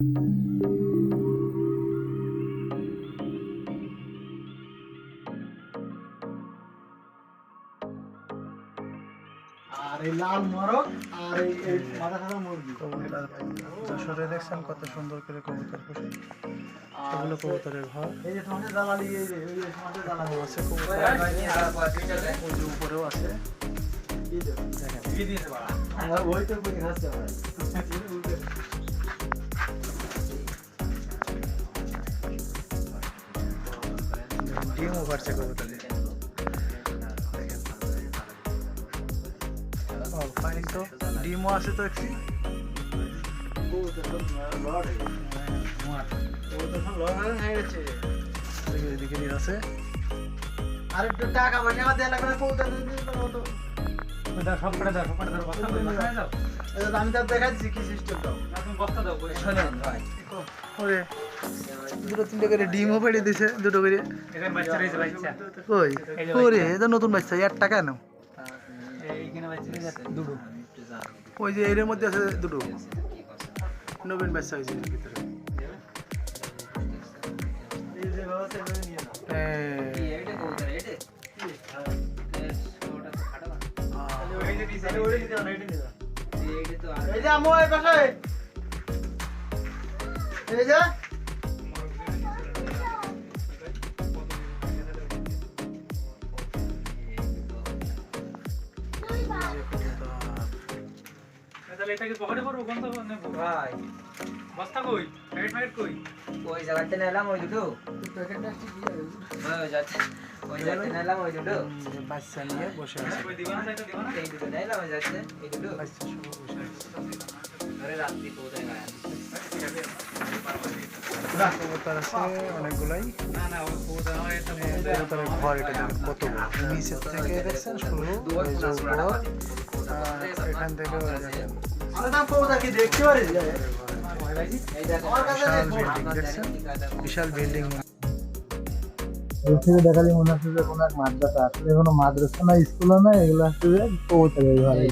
আর এই লাল মরক আর এই এই মাথা সাদা মুরগি যশোরে দেখছেন কত সুন্দর করে কবুতর পুষে এগুলো কবুতরের ঘর এই যে তোমাদের দালালি এই যে এই যে তোমাদের দালালি আছে কবুতর উপরেও আছে দেখেন ওই তো করে খাচ্ছে ভাই ডিমও পারছে কবুতরে ফাইন তো ডিমও আছে তো একটি হয়ে হয়ে আছে আর একটু টাকা পয়সা দেওয়া লাগবে না কবুতর আমি তো দেখাচ্ছি কি সিস্টেম ওরে দুটো তিনটে করে ডিমও পেড়ে দিছে দুটো করে। ওই ওরে এটা নতুন বাচ্চা এক টাকা নাও। ওই যে এর মধ্যে আছে দুটো। নবীন বাচ্চা হয়েছে এর ভিতরে। এই, ভাই বস্তা কই প্যাকেট প্যাকেট কই ওই জায়গাতে নিলাম ওই দুটো প্যাকেটটা ঠিক হ্যাঁ, ওই যাচ্ছে বাচ্চা নিয়ে বসে আছে বাচ্চা সহ বসে অনেকগুলাই ঘর এটা কত নিচের থেকে দেখছেন শুরু এখান দেখতে পারি বিশাল বিল্ডিং এই থেকে দেখালি মনে হচ্ছে যে কোনো এক মাদ্রাসা। আসলে কোনো মাদ্রাসা না স্কুলও না এগুলো হচ্ছে যে কবুতরের ঘরে।